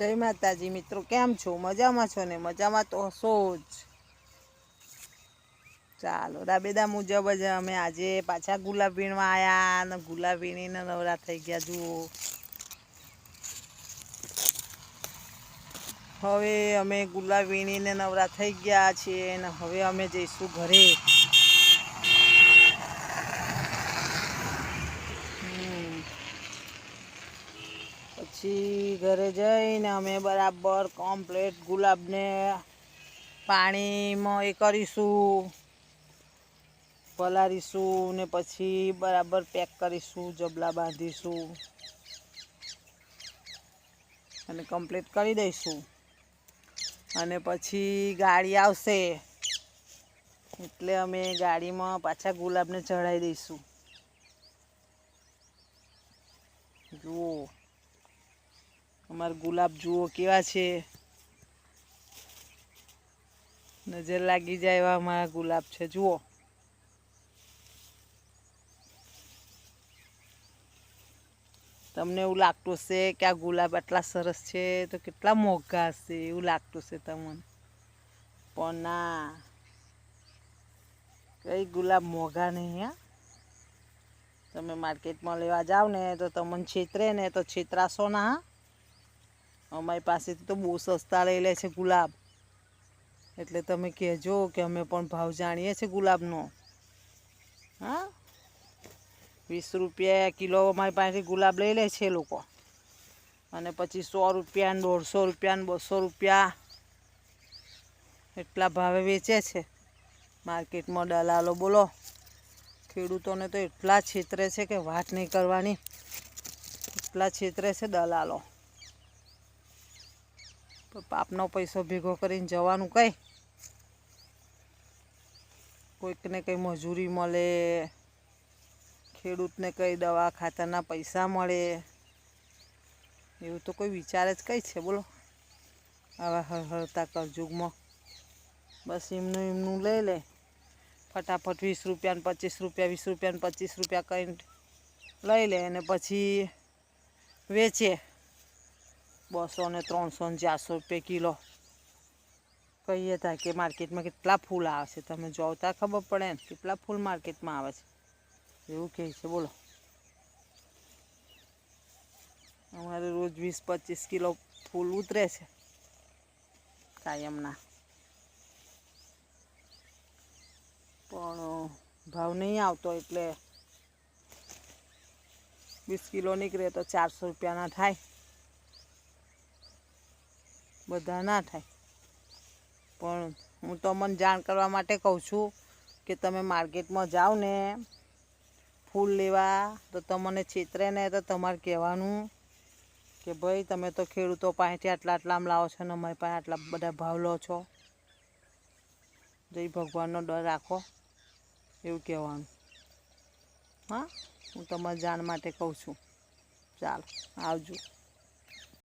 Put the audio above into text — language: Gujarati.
જય માતાજી મિત્રો, કેમ છો? મજામાં છો ને? મજામાં તો હશો જ. ચાલો રાબેદા મુજબ જ અમે આજે પાછા ગુલાબ વીણવા આવ્યા અને ગુલાબ વીણીને નવરા થઈ ગયા, જુઓ. હવે અમે ગુલાબ વીણીને નવરા થઈ ગયા છીએ અને હવે અમે જઈશું ઘરે. પછી ઘરે જઈને અમે બરાબર કમ્પ્લેટ ગુલાબને પાણીમાં એ કરીશું પલાળીશું ને પછી બરાબર પેક કરીશું, જબલા બાંધીશું અને કમ્પ્લીટ કરી દઈશું. અને પછી ગાડી આવશે એટલે અમે ગાડીમાં પાછા ગુલાબને ચડાવી દઈશું. જુઓ. અમારા ગુલાબ જુઓ કેવા છે. નજર લાગી જાય એવા અમારા ગુલાબ છે, જુઓ. તમને એવું લાગતું હશે કે આ ગુલાબ આટલા સરસ છે, તો કેટલા મોંઘા હશે, એવું લાગતું હશે તમને. પણ ના. કઈ ગુલાબ મોંઘા નહીં, હા. તમે માર્કેટમાં લેવા જાઓ ને તો તમને છેતરે ને તો છેતરાશો ના, હા. અમારી પાસેથી તો બહુ સસ્તા લઈ લે છે ગુલાબ. એટલે તમે કહેજો કે અમે પણ ભાવ જાણીએ છીએ ગુલાબનો. હા? વીસ રૂપિયા કિલો અમારી પાસેથી ગુલાબ લઈ લે છે લોકો. અને પછી સો રૂપિયા ને દોઢસો રૂપિયા ને બસો રૂપિયા એટલા ભાવે વેચે છે. માર્કેટમાં દલાલો બોલો, ખેડૂતોને તો એટલા છેતરે છે કે વાત નહીં કરવાની. એટલા છેતરે છે દલાલો. પાપનો પૈસો ભેગો કરીને જવાનું કંઈ. કોઈકને કંઈ મજૂરી મળે, ખેડૂતને કંઈ દવા ખાતરના પૈસા મળે, એવું તો કોઈ વિચાર જ કઈ છે, બોલો. આવા હળહળતા કરજુગમાં બસ એમનું એમનું લઈ લે. ફટાફટ વીસ રૂપિયાને પચીસ રૂપિયા, વીસ રૂપિયાને પચીસ રૂપિયા કરીને લઈ લે અને પછી વેચે. બસો ને ત્રણસો ને ચારસો રૂપિયા કિલો. કહીએ તા કે માર્કેટમાં કેટલા ફૂલ આવે છે. તમે જોતા ખબર પડે ને, કેટલા ફૂલ માર્કેટમાં આવે છે. એવું કહે છે, બોલો. અમારે રોજ વીસ પચીસ કિલો ફૂલ ઉતરે છે. કાયમના. પણ, ભાવ નહીં આવતો એટલે વીસ કિલો નીકળે તો ચારસો રૂપિયાના થાય. બધા ના થાય. પણ હું તો મને જાણ કરવા માટે કહું છું કે તમે માર્કેટમાં જાઓ ને, ફૂલ લેવા, તો તમને છેતરે ને તો તમારે કહેવાનું કે ભાઈ, તમે તો ખેડૂતો પાસેથી આટલા આટલામાં લાવો છો ને અમારી પાસે આટલા બધા ભાવ લો છો. જય ભગવાનનો ડર રાખો, એવું કહેવાનું. હા, હું તમારી જાણ માટે કહું છું. ચાલો, આવજો.